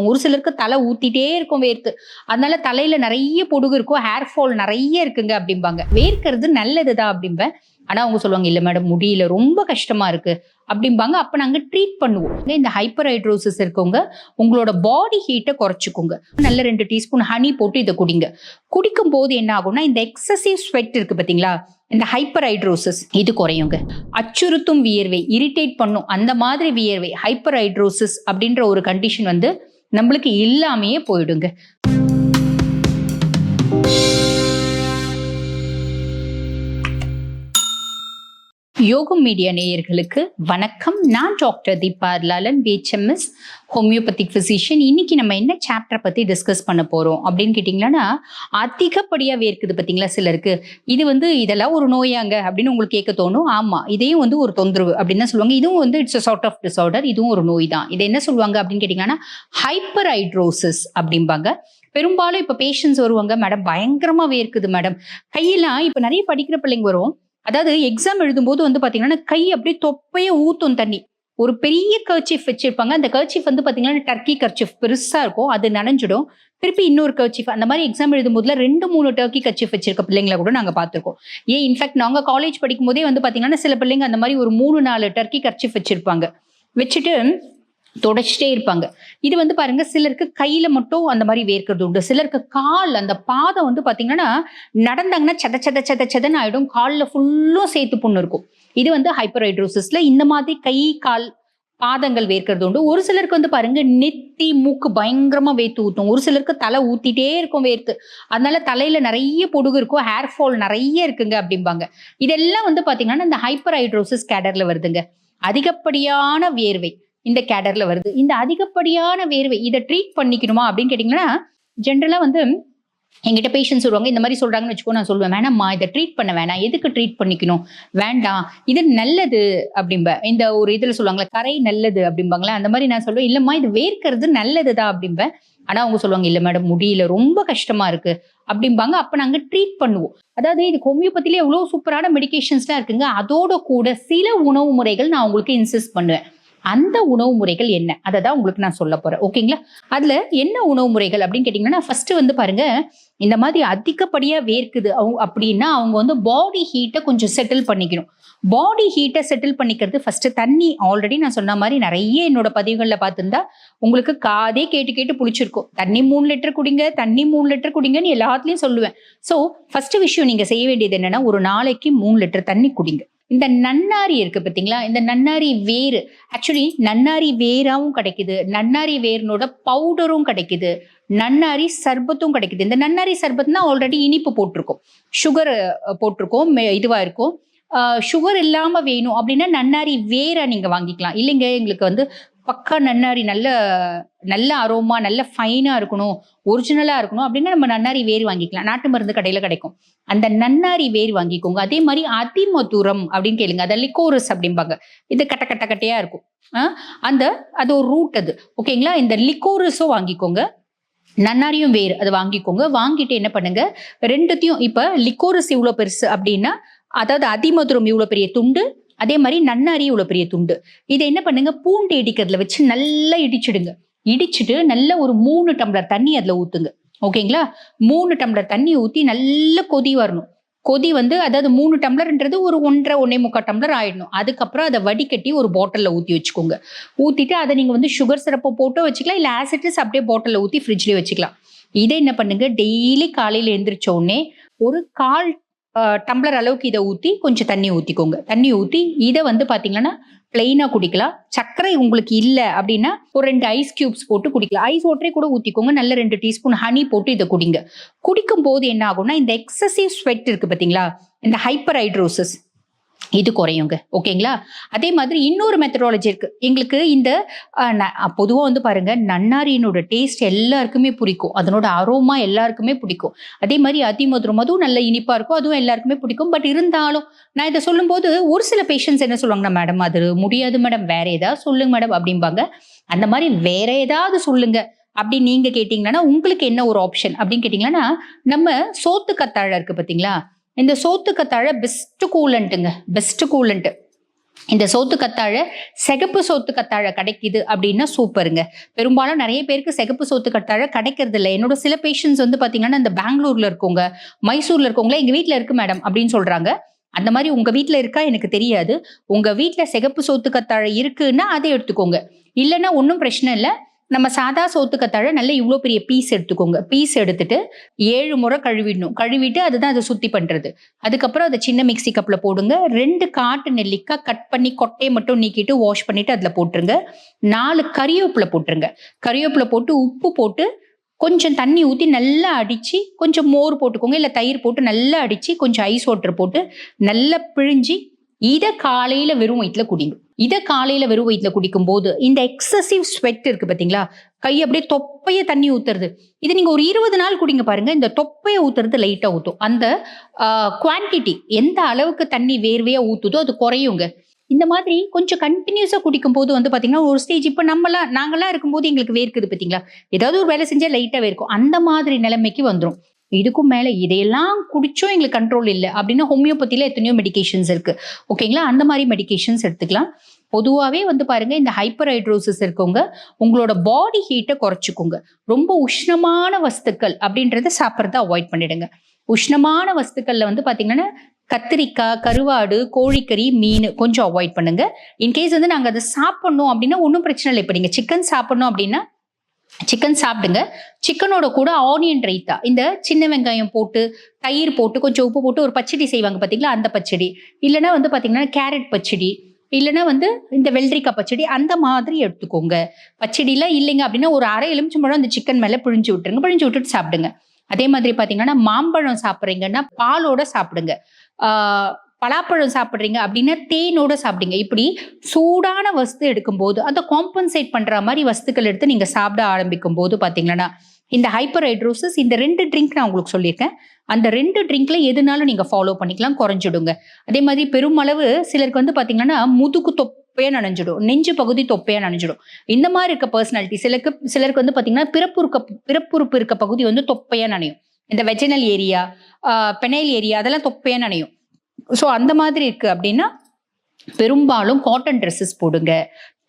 இருக்கும் ஒரு சிலருக்கு தலை ஊத்திட்டே இருக்கும் வேர்த்து. அதனால தலையில நிறைய பொடுகு இருக்கும். ஹேர் ஃபால் நிறைய இருக்குங்க அப்படிம்பாங்க. வேர்க்கிறது நல்லதுதான் அப்படிம்பேன் ஆனா அவங்க சொல்லுவாங்க இல்ல மேடம் முடியல. ரொம்ப கஷ்டமா இருக்கு. அப்படிம்பாங்க. அப்ப நாங்க ட்ரீட் பண்ணுவோம். இந்த ஹைப்பர் ஹைட்ரோசிஸ் இருக்கவங்க உங்களோட பாடி ஹீட்டை குறைச்சிக்கோங்க. நல்ல ரெண்டு டீஸ்பூன் ஹனி போட்டு இதை குடிங்க. குடிக்கும் போது என்ன ஆகும்னா இந்த எக்ஸசிவ் ஸ்வெட் இருக்கு பாத்தீங்களா? இந்த ஹைப்பர் ஹைட்ரோசிஸ் இது குறையுங்க. அச்சுறுத்தும் வியர்வை இரிட்டேட் பண்ணும். அந்த மாதிரி வியர்வை ஹைப்பர் ஹைட்ரோசிஸ் அப்படின்ற ஒரு கண்டிஷன் வந்து நம்மளுக்கு இல்லாமையே போயிடுங்க. யோகம் மீடியா நேயர்களுக்கு வணக்கம். நான் doctor Deepa Lalan BHMS homeopathic physician இன்னைக்கு நம்ம என்ன சாப்டரை பற்றி டிஸ்கஸ் பண்ண போகிறோம் அப்படின்னு கேட்டிங்கன்னா அதிகப்படியாக வேர்க்குது பார்த்தீங்களா சிலருக்கு. இது வந்து இதெல்லாம் ஒரு நோயாங்க அப்படின்னு உங்களுக்கு கேட்க தோணும். ஆமாம் இதையும் வந்து ஒரு தொந்தரவு அப்படின்னு தான் சொல்லுவாங்க. இதுவும் வந்து it's a sort of disorder இதுவும் ஒரு நோய் தான். இதை என்ன சொல்லுவாங்க அப்படின்னு கேட்டிங்கன்னா ஹைப்பர் ஹைட்ரோசிஸ் அப்படிம்பாங்க. பெரும்பாலும் இப்போ பேஷண்ட்ஸ் வருவாங்க. மேடம் பயங்கரமாக வேர்க்குது மேடம் கையெல்லாம் இப்போ நிறைய படிக்கிற பிள்ளைங்க வரும். அதாவது எக்ஸாம் எழுதும்போது வந்து பார்த்தீங்கன்னா கை அப்படியே தொப்பையே ஊத்தும் தண்ணி. ஒரு பெரிய கர்ச்சிஃப் வச்சிருப்பாங்க. அந்த கர்ச்சீஃப் வந்து பார்த்தீங்கன்னா டர்க்கி கர்ச்சீஃப் பெருசாக இருக்கும். அது நனைஞ்சிடும். திருப்பி இன்னொரு கர்ச்சீஃப் அந்த மாதிரி எக்ஸாம் எழுதும்போதுல ரெண்டு மூணு டர்க்கி கர்ச்சீஃப் வச்சிருக்க பிள்ளைங்களை கூட நாங்கள் பார்த்துருக்கோம் ஏன் இன்ஃபேக்ட் நாங்கள் காலேஜ் படிக்கும் போதே வந்து பார்த்தீங்கன்னா சில பிள்ளைங்க அந்த மாதிரி ஒரு மூணு நாலு டர்க்கி கர்ச்சீஃப் வச்சிருப்பாங்க. வச்சுட்டு தொடச்சிட்டே இருப்பாங்க. இது வந்து பாருங்க சிலருக்கு கையில மட்டும் அந்த மாதிரி வேர்க்கிறது உண்டு. சிலருக்கு கால் அந்த பாதம் வந்து பாத்தீங்கன்னா நடந்தாங்கன்னா செத செத செத செதன்னு ஆயிடும். காலில் ஃபுல்லும் சேர்த்து புண்ணு இருக்கும். இது வந்து ஹைப்பரைட்ரோசிஸ்ல இந்த மாதிரி கை கால் பாதங்கள் வேர்க்கிறது உண்டு. ஒரு சிலருக்கு வந்து பாருங்க நெத்தி மூக்கு பயங்கரமா வேர்த்து ஊத்தும். ஒரு சிலருக்கு தலை ஊத்திட்டே இருக்கும் வேர்த்து. அதனால தலையில நிறைய பொடுகு இருக்கும். ஹேர் ஃபால் நிறைய இருக்குங்க அப்படிம்பாங்க. இதெல்லாம் வந்து பாத்தீங்கன்னா இந்த ஹைப்பர் ஹைட்ரோசிஸ் கேடர்ல வருதுங்க. அதிகப்படியான வேர்வை. இந்த கேடர்ல வருது. இந்த அதிகப்படியான வேர்வை இதை ட்ரீட் பண்ணிக்கணுமா அப்படின்னு கேட்டிங்கன்னா ஜென்ரலாக வந்து எங்கிட்ட பேஷண்ட்ஸ் வருவாங்க. இந்த மாதிரி சொல்கிறாங்கன்னு வச்சுக்கோ நான் சொல்லுவேன் வேணாம்மா இதை ட்ரீட் பண்ண வேணாம். எதுக்கு ட்ரீட் பண்ணிக்கணும்? வேண்டாம். இது நல்லது. அப்படிம்ப இந்த ஒரு இதில் சொல்லுவாங்களே கரை நல்லது அப்படிம்பாங்களே அந்த மாதிரி நான் சொல்லுவேன் இல்லைம்மா இது வேர்க்கிறது நல்லதுதான் அப்படிம்பேன் ஆனால் அவங்க சொல்லுவாங்க இல்லை மேடம் முடியல. ரொம்ப கஷ்டமா இருக்கு. அப்படிம்பாங்க. அப்போ நாங்கள் ட்ரீட் பண்ணுவோம். அதாவது இது ஹோமியோபதியிலே எவ்வளோ சூப்பரான மெடிகேஷன்ஸ்லாம் இருக்குங்க. அதோட கூட சில உணவு முறைகள் நான் உங்களுக்கு இன்சிஸ்ட் பண்ணுவேன். அந்த உணவு முறைகள் என்ன? அதை தான் உங்களுக்கு நான் சொல்ல போறேன். ஓகேங்களா? அதுல என்ன உணவு முறைகள் அப்படின்னு கேட்டீங்கன்னா ஃபர்ஸ்ட் வந்து பாருங்க இந்த மாதிரி அதிகப்படியா வேர்க்குது அவங்க அப்படின்னா அவங்க வந்து பாடி ஹீட்டை கொஞ்சம் செட்டில் பண்ணிக்கணும். பாடி ஹீட்டை செட்டில் பண்ணிக்கிறது ஃபர்ஸ்ட் தண்ணி. ஆல்ரெடி நான் சொன்ன மாதிரி நிறைய என்னோட பதிவுகளில் பார்த்துருந்தா உங்களுக்கு காதே கேட்டு கேட்டு புளிச்சிருக்கும். தண்ணி மூணு லிட்டர் குடிங்க தண்ணி மூணு லிட்டர் குடிங்கன்னு எல்லாத்துலேயும் சொல்லுவேன். ஸோ ஃபர்ஸ்ட் விஷயம் நீங்கள் செய்ய வேண்டியது என்னன்னா ஒரு நாளைக்கு மூணு லிட்டர் தண்ணி குடிங்க. இந்த நன்னாரி இருக்கு பார்த்தீங்களா இந்த நன்னாரி வேர் ஆக்சுவலி நன்னாரி வேராவும் கிடைக்குது. நன்னாரி வேர்னோட பவுடரும் கிடைக்குது. நன்னாரி சர்பத்தும் கிடைக்குது. இந்த நன்னாரி சர்பத்னா ஆல்ரெடி இனிப்பு போட்டிருக்கோம். சுகர் போட்டிருக்கோம். இதுவாக இருக்கும். சுகர் இல்லாமல் வேணும் அப்படின்னா நன்னாரி வேரை நீங்கள் வாங்கிக்கலாம். இல்லைங்க எங்களுக்கு வந்து பக்கா நன்னாரி நல்ல நல்ல அரோமா நல்ல ஃபைனா இருக்கணும் ஒரிஜினலா இருக்கணும் அப்படின்னா நம்ம நன்னாரி வேர் வாங்கிக்கலாம். நாட்டு மருந்து கடையில கிடைக்கும். அந்த நன்னாரி வேர் வாங்கிக்கோங்க. அதே மாதிரி அதிமதுரம் அப்படின்னு கேளுங்க. அதை லிக்கோரஸ் அப்படிம்பாங்க. இது கட்ட கட்ட கட்டையா இருக்கும். அந்த அது ஒரு ரூட் அது. ஓகேங்களா இந்த லிக்கோரஸும் வாங்கிக்கோங்க. நன்னாரியும் வேர் அதை வாங்கிக்கோங்க. வாங்கிட்டு என்ன பண்ணுங்க? ரெண்டுத்தையும் இப்ப லிக்கோரஸ் இவ்வளோ பெருசு அப்படின்னா அதாவது அதிமதுரம் இவ்வளோ பெரிய துண்டு அதே மாதிரி நன்னாரி இவ்வளோ பெரிய துண்டு. இதை என்ன பண்ணுங்க? பூண்டு இடிக்கிறதுல வச்சு நல்லா இடிச்சிடுங்க. இடிச்சிட்டு நல்ல ஒரு மூணு டம்ளர் தண்ணி அதுல ஊத்துங்க. ஓகேங்களா மூணு டம்ளர் தண்ணி ஊத்தி நல்ல கொதி வரணும். கொதி வந்து அதாவது மூணு டம்ளர்ன்றது ஒரு ஒன்றரை ஒன்னே முக்கால் டம்ளர் ஆயிடணும். அதுக்கப்புறம் அதை வடிகட்டி ஒரு பாட்டிலில் ஊற்றி வச்சுக்கோங்க. ஊற்றிட்டு அதை நீங்கள் வந்து சுகர் சிரப்பை போட்டோ வச்சுக்கலாம். இல்லை ஆசிட்ஸ் அப்படியே பாட்டிலில் ஊற்றி ஃப்ரிட்ஜ்லேயே வச்சுக்கலாம். இதை என்ன பண்ணுங்க? டெய்லி காலையில் எழுந்திரிச்ச உடனே ஒரு கால் டம்ளர் அளவுக்கு இதை ஊற்றி கொஞ்சம் தண்ணி ஊற்றிக்கோங்க தண்ணி ஊற்றி இதை வந்து பார்த்தீங்கன்னா பிளெயினாக குடிக்கலாம். சர்க்கரை உங்களுக்கு இல்லை அப்படின்னா ஒரு ரெண்டு ஐஸ் கியூப்ஸ் போட்டு குடிக்கலாம். ஐஸ் வாட்டரே கூட ஊற்றிக்கோங்க நல்ல ரெண்டு டீஸ்பூன் ஹனி போட்டு இதை குடிங்க. குடிக்கும் போது என்ன ஆகும்னா இந்த எக்ஸசிவ் ஸ்வெட் இருக்கு பார்த்தீங்களா இந்த ஹைப்பர் ஹைட்ரோசஸ் இது குறையுங்க. ஓகேங்களா? அதே மாதிரி இன்னொரு மெத்தடாலஜி இருக்கு. எங்களுக்கு இந்த பொதுவாக வந்து பாருங்க நன்னாரியினோட டேஸ்ட் எல்லாருக்குமே பிடிக்கும். அதனோட அரோமா எல்லாருக்குமே பிடிக்கும். அதே மாதிரி அதிமதுரம் அதுவும் நல்ல இனிப்பா இருக்கும். அதுவும் எல்லாருக்குமே பிடிக்கும். பட் இருந்தாலும் நான் இதை சொல்லும்போது ஒரு சில பேஷண்ட்ஸ் என்ன சொல்லுவாங்கன்னா மேடம் அது முடியாது மேடம் வேற ஏதாவது சொல்லுங்க மேடம் அப்படிம்பாங்க. அந்த மாதிரி வேற ஏதாவது சொல்லுங்க. அப்படி நீங்க கேட்டீங்கன்னா உங்களுக்கு என்ன ஒரு ஆப்ஷன் அப்படின்னு கேட்டீங்கன்னா நம்ம சோத்து கத்தாழை இருக்கு பாத்தீங்களா இந்த சோத்து கத்தாழை பெஸ்ட் கூலண்ட்டுங்க பெஸ்ட் கூலண்ட்டு இந்த சோத்து கத்தாழை சிகப்பு சோத்து கத்தாழை கிடைக்குது அப்படின்னா சூப்பருங்க. பெரும்பாலும் நிறைய பேருக்கு சிகப்பு சோத்து கத்தாழை கிடைக்கிறது இல்லை. என்னோட சில பேஷண்ட்ஸ் வந்து பாத்தீங்கன்னா இந்த பெங்களூர்ல இருக்கவங்க மைசூர்ல இருக்கவங்களே எங்க வீட்டில் இருக்கு மேடம் அப்படின்னு சொல்றாங்க. அந்த மாதிரி உங்க வீட்டில் இருக்கா? எனக்கு தெரியாது. உங்க வீட்டில் சிகப்பு சோத்து கத்தாழை இருக்குன்னா அதை எடுத்துக்கோங்க. இல்லைன்னா ஒன்றும் பிரச்சனை இல்லை. நம்ம சாதா சோத்து கத்தாழை நல்ல இவ்வளோ பெரிய பீஸ் எடுத்துக்கோங்க. பீஸ் எடுத்துட்டு ஏழு முறை கழுவிடணும். கழுவிட்டு அதுதான் அதை சுத்தி பண்றது. அதுக்கப்புறம் அதை சின்ன மிக்சி கப்பில் போடுங்க. ரெண்டு காட்டு நெல்லிக்காய் கட் பண்ணி கொட்டையை மட்டும் நீக்கிட்டு வாஷ் பண்ணிட்டு அதில் போட்டுருங்க. நாலு கறிவேப்பில் போட்டுருங்க. கறிவேப்பில போட்டு உப்பு போட்டு கொஞ்சம் தண்ணி ஊற்றி நல்லா அடித்து கொஞ்சம் மோர் போட்டுக்கோங்க. இல்லை தயிர் போட்டு நல்லா அடித்து கொஞ்சம் ஐஸ் வாட்டர் போட்டு நல்லா பிழிஞ்சி இதை காலையில் வெறும் வயிற்றுல குடிங்க. இதை காலையில் வெறும் வயிற்றுல குடிக்கும் போது இந்த எக்ஸசிவ் ஸ்வெட் இருக்கு பார்த்தீங்களா கை அப்படியே தொப்பைய தண்ணி ஊத்துறது. இது நீங்கள் ஒரு இருபது நாள் குடிங்க பாருங்க. இந்த தொப்பையை ஊத்துறது லைட்டாக ஊற்றும் அந்த குவான்டிட்டி எந்த அளவுக்கு தண்ணி வேர்வையா ஊற்றுதோ அது குறையுங்க. இந்த மாதிரி கொஞ்சம் கண்டினியூஸாக குடிக்கும் போது வந்து பார்த்தீங்கன்னா ஒரு ஸ்டேஜ் இப்போ நம்மளாம் நாங்களாம் இருக்கும்போது எங்களுக்கு வேர்க்குது பார்த்தீங்களா ஏதாவது ஒரு வேலை செஞ்சால் லைட்டாக வேர்க்கும். அந்த மாதிரி நிலைமைக்கு வந்துடும் இதுக்கும் மேலே இதையெல்லாம் குடிச்சோம் எங்களுக்கு கண்ட்ரோல் இல்லை. அப்படின்னா ஹோமியோபதியில் எத்தனையோ மெடிகேஷன்ஸ் இருக்கு. ஓகேங்களா அந்த மாதிரி மெடிகேஷன்ஸ் எடுத்துக்கலாம். பொதுவாகவே வந்து பாருங்க இந்த ஹைப்பர் ஹைட்ரோசிஸ் இருக்கவங்க உங்களோட பாடி ஹீட்டை குறைச்சிக்கோங்க. ரொம்ப உஷ்ணமான வஸ்துக்கள் அப்படின்றத சாப்பிட்றத அவாய்ட் பண்ணிடுங்க. உஷ்ணமான வஸ்துக்களில் வந்து பார்த்தீங்கன்னா கத்திரிக்காய் கருவாடு கோழிக்கறி மீன் கொஞ்சம் அவாய்ட் பண்ணுங்க. இன்கேஸ் வந்து நாங்கள் அதை சாப்பிட்ணும் அப்படின்னா ஒன்றும் பிரச்சனை இல்லை. இப்போ நீங்கள் சிக்கன் சாப்பிட்ணும் அப்படின்னா சிக்கன் சாப்பிடுங்க. சிக்கனோட கூட ஆனியன் ரைத்தா இந்த சின்ன வெங்காயம் போட்டு தயிர் போட்டு கொஞ்சம் உப்பு போட்டு ஒரு பச்சடி செய்வாங்க பார்த்தீங்களா அந்த பச்சடி. இல்லைன்னா வந்து பார்த்தீங்கன்னா கேரட் பச்சடி. இல்லைன்னா வந்து இந்த வெள்ளரிக்காய் பச்சடி. அந்த மாதிரி எடுத்துக்கோங்க. பச்சடிலாம் இல்லைங்க அப்படின்னா ஒரு அரை எலுமிச்சம்பழம் அந்த சிக்கன் மேலே பிழிஞ்சு விட்டுருங்க. பிழிஞ்சு விட்டுட்டு சாப்பிடுங்க. அதே மாதிரி பார்த்தீங்கன்னா மாம்பழம் சாப்பிட்றீங்கன்னா பாலோட சாப்பிடுங்க. பலாப்பழம் சாப்பிட்றீங்க அப்படின்னா தேனோட சாப்பிடுங்க. இப்படி சூடான வஸ்து எடுக்கும்போது அதை காம்பன்சேட் பண்ணுற மாதிரி வஸ்துக்கள் எடுத்து நீங்கள் சாப்பிட ஆரம்பிக்கும் போது பார்த்தீங்கன்னா இந்த ஹைப்பர் ஹைட்ரோசிஸ் இந்த ரெண்டு ட்ரிங்க் நான் உங்களுக்கு சொல்லியிருக்கேன். அந்த ரெண்டு ட்ரிங்க்ல எதுனாலும் நீங்கள் ஃபாலோ பண்ணிக்கலாம் குறைஞ்சிடுங்க. அதே மாதிரி பெருமளவு சிலருக்கு வந்து பார்த்தீங்கன்னா முதுகு தொப்பையாக நனைஞ்சிடும் நெஞ்சு பகுதி தொப்பையாக நனைஞ்சிடும். இந்த மாதிரி இருக்க பர்சனாலிட்டி சிலருக்கு சிலருக்கு வந்து பார்த்தீங்கன்னா பிறப்புறுக்க பிறப்புறுப்பு இருக்க பகுதி வந்து தொப்பையாக நனையும். இந்த வெஜினல் ஏரியா பெனைல் ஏரியா அதெல்லாம் தொப்பையாக நனையும். ஸோ அந்த மாதிரி இருக்கு அப்படின்னா பெரும்பாலும் காட்டன் ட்ரெஸ்ஸஸ் போடுங்க.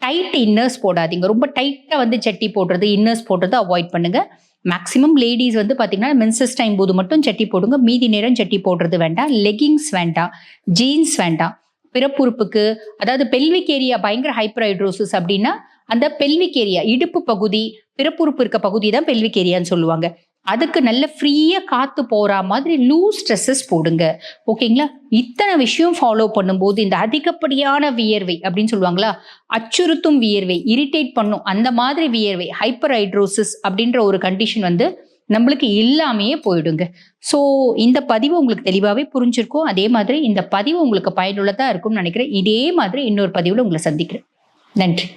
டைட் இன்னர்ஸ் போடாதீங்க. ரொம்ப டைட்டாக வந்து சட்டி போடுறது இன்னர்ஸ் போடுறது அவாய்ட் பண்ணுங்க. மேக்ஸிமம் லேடிஸ் வந்து பார்த்தீங்கன்னா மென்சஸ் டைம் போது மட்டும் சட்டி போடுங்க. மீதி நேரம் சட்டி போடுறது வேண்டாம். லெகிங்ஸ் வேண்டாம். ஜீன்ஸ் வேண்டாம். பிறப்புறுப்புக்கு அதாவது பெல்விக் ஏரியா பயங்கர ஹைப்ரைட்ரோசிஸ் அப்படின்னா அந்த பெல்விக் ஏரியா இடுப்பு பகுதி பிறப்புறுப்பு இருக்க பகுதி தான் பெல்விக் ஏரியான்னு சொல்லுவாங்க. அதுக்கு நல்ல ஃப்ரீயாக காற்று போகிற மாதிரி லூஸ் ட்ரெஸ்ஸஸ் போடுங்க. ஓகேங்களா இத்தனை விஷயம் ஃபாலோ பண்ணும்போது இந்த அதிகப்படியான வியர்வை அப்படின்னு சொல்லுவாங்களா? அச்சுறுத்தும் வியர்வை இரிட்டேட் பண்ணும். அந்த மாதிரி வியர்வை ஹைப்பர் ஹைட்ரோசிஸ் அப்படின்ற ஒரு கண்டிஷன் வந்து நம்மளுக்கு இல்லாமையே போயிடுங்க. ஸோ இந்த பதிவு உங்களுக்கு தெளிவாகவே புரிஞ்சிருக்கும். அதே மாதிரி இந்த பதிவு உங்களுக்கு பயனுள்ளதாக இருக்கும்னு நினைக்கிறேன். இதே மாதிரி இன்னொரு பதிவில் உங்களை சந்திக்கிறேன். நன்றி.